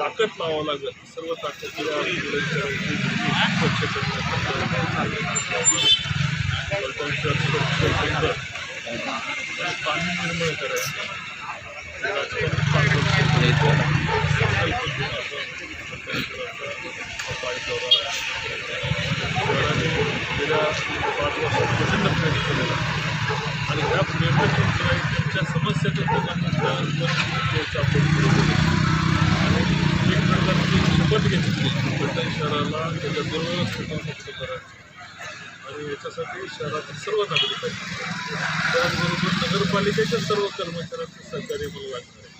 ताकद लावावं लागेल. सर्व ताकद स्वच्छ करण्यासाठी आणि पाणी निर्मळ करायचं हे राजकारण चांगलं संकल्प घेतली शहराला त्याच्या दुर्व्यवस्थेतून मुक्त करायचं. आणि याच्यासाठी शहरातील सर्व नागरिक त्याचबरोबर नगरपालिकेच्या सर्व कर्मचाऱ्यांचं सहकार्य मला लागणार आहे.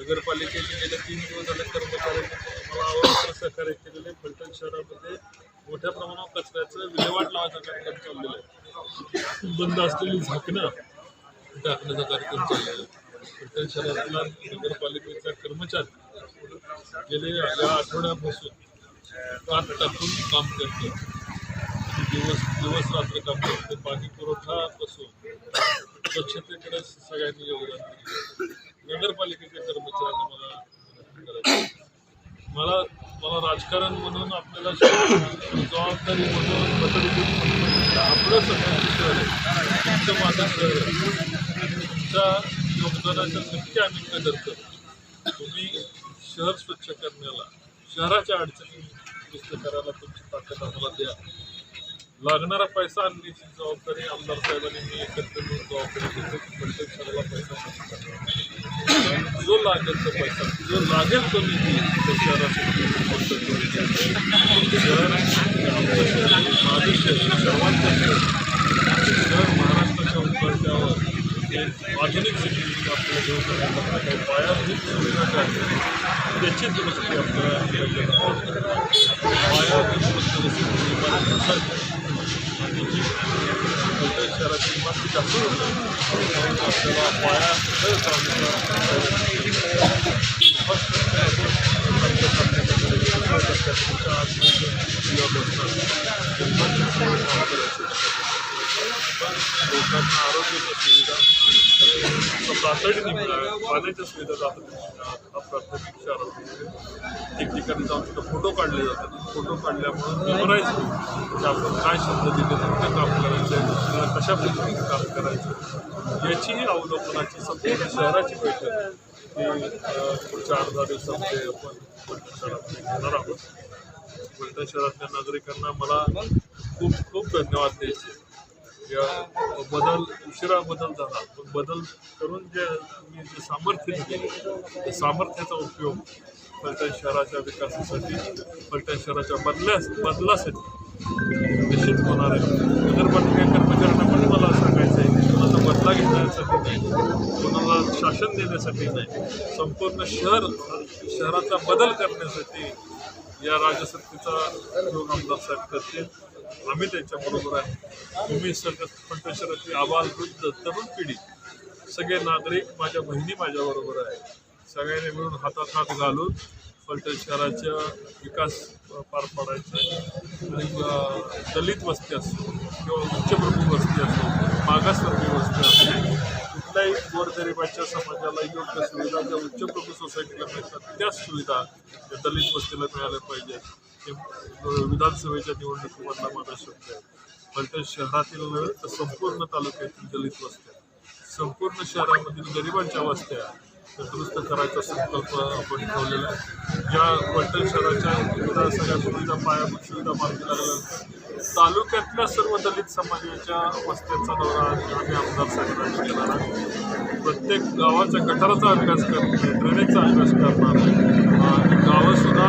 नगरपालिकेचे गेले तीन दिवस झाले कर्मचाऱ्यांनी मला आवडतं सहकार्य केलेले फलटण शहरामध्ये मोठ्या प्रमाणावर कचऱ्याचं विल्हेवाट लावायचा कार्यक्रम चाललेला आहे. बंद असलेली झाकणं टाकण्याचा कार्यक्रम चाललेला आहे. फलटण शहरातला नगरपालिकेचा कर्मचारी गेले या आठवड्यापासून. रात टाकून काम करतो दिवस दिवस रात्र काम करते पाणी पुरवठापासून स्वच्छतेकडे सगळ्यांनी योगदान दिले. नगरपालिकेच्या कर्मचाऱ्यांना मला मला मला राजकारण म्हणून आपल्याला जबाबदारी म्हणून प्रतिनिधी म्हणून आपलं सगळ्यांचं शहर आहे तुमचं माझं शहर आहे तुमच्या योगदानाच्या नक्की आम्ही कदर करू तुम्ही शहर स्वच्छ करण्याला शहराच्या अडचणी दुरुस्त करायला तुमची ताकद आम्हाला द्या. लागणारा पैसा आणण्याची जबाबदारी आमदार साहेबांनी मी एकत्र मिळून जबाबदारी घेतो की प्रत्येक शहराला पैसा जो लागेल तो पैसा जो लागेल तो निधी त्या शहरासाठी खर्च शहर सर्वांचं शहर महाराष्ट्राच्या उतरत्यावर आधुनिक सिटी आपल्याला घेऊन जाण्याकरता पायाभूत सुविधा ज्या आहेत त्याची दुरुस्ती आपल्याला केली पाहिजे. पायाभूत दुरुस्ती इमारत नसावी आणि जी फलटण शहराची इमारती जास्त होतं म्हणून आपल्याला पाया सगळं चांगलं लोकांना आरोग्याच्या सुविधा तातडीने मिळाव्या पाण्याच्या सुविधा तातडीने मिळाव्या हा प्राथमिक शहरात ठिकठिकाणी जाऊन तिथं फोटो काढले जातात. फोटो काढल्यामुळं मेमोराईज की आपण काय शब्द दिले कुठे काम करायचं आहे कशा पद्धतीने काम करायचं याचीही अवलंबनाची संपूर्ण शहराची बैठक ही पुढच्या अर्धा दिवसामध्ये आपण फलटण शहरामध्ये घेणार आहोत. फलटण शहरातल्या नागरिकांना मला खूप खूप धन्यवाद द्यायचे. म्हणजे या बदल उशिरा बदल झाला. पण बदल करून जे मी जे सामर्थ्य दिले त्या सामर्थ्याचा उपयोग फलटण शहराच्या विकासासाठी फलटण शहराच्या बदल्यास बदलासाठी निश्चित होणार आहे. नगरपालिका कर्मचाऱ्यांना पण मला सांगायचं आहे की कोणाचा बदला घेण्यासाठी नाही कोणाला शासन देण्यासाठी नाही संपूर्ण शहर शहराचा बदल करण्यासाठी या राजसत्तेचा उपयोग आमदार साहेब करतील. आम्ही त्यांच्याबरोबर आहे. तुम्ही सगळं फलटण शहरातली आबाल वृद्ध तरुण पिढी सगळे नागरिक माझ्या बहिणी माझ्याबरोबर आहे. सगळ्यांनी मिळून हातात हात घालून फलटण शहराचा विकास पार पाडायचा आणि दलित वस्ती असो किंवा उच्चप्रभू वस्ती असो मागासवर्गीय वस्ती असो कुठल्याही गोरगरिबाच्या समाजाला योग्य सुविधा ज्या उच्चप्रभू सोसायटीला मिळतात त्याच सुविधा त्या दलित वस्तीला मिळाल्या पाहिजेत. विधानसभेच्या निवडणुकीमधला माझा शब्द आहे त्या शहरातील संपूर्ण तालुक्यातील दलित वस्त्या संपूर्ण शहरामधील गरिबांच्या वस्त्या दुरुस्त करायचा संकल्प आपण ठेवलेला आहे. ज्या पलटण शहराच्या सुविधा सगळ्या सुविधा पायाभूत सुविधा मार्गी लागल्या तालुक्यातल्या सर्व दलित समाजाच्या वस्त्यांचा दौरा आम्ही आमदार साहेबांनी केला आहे प्रत्येक गावाच्या गटाराचा अभ्यास करणार ड्रेनेजचा अभ्यास करणार आणि गावंसुद्धा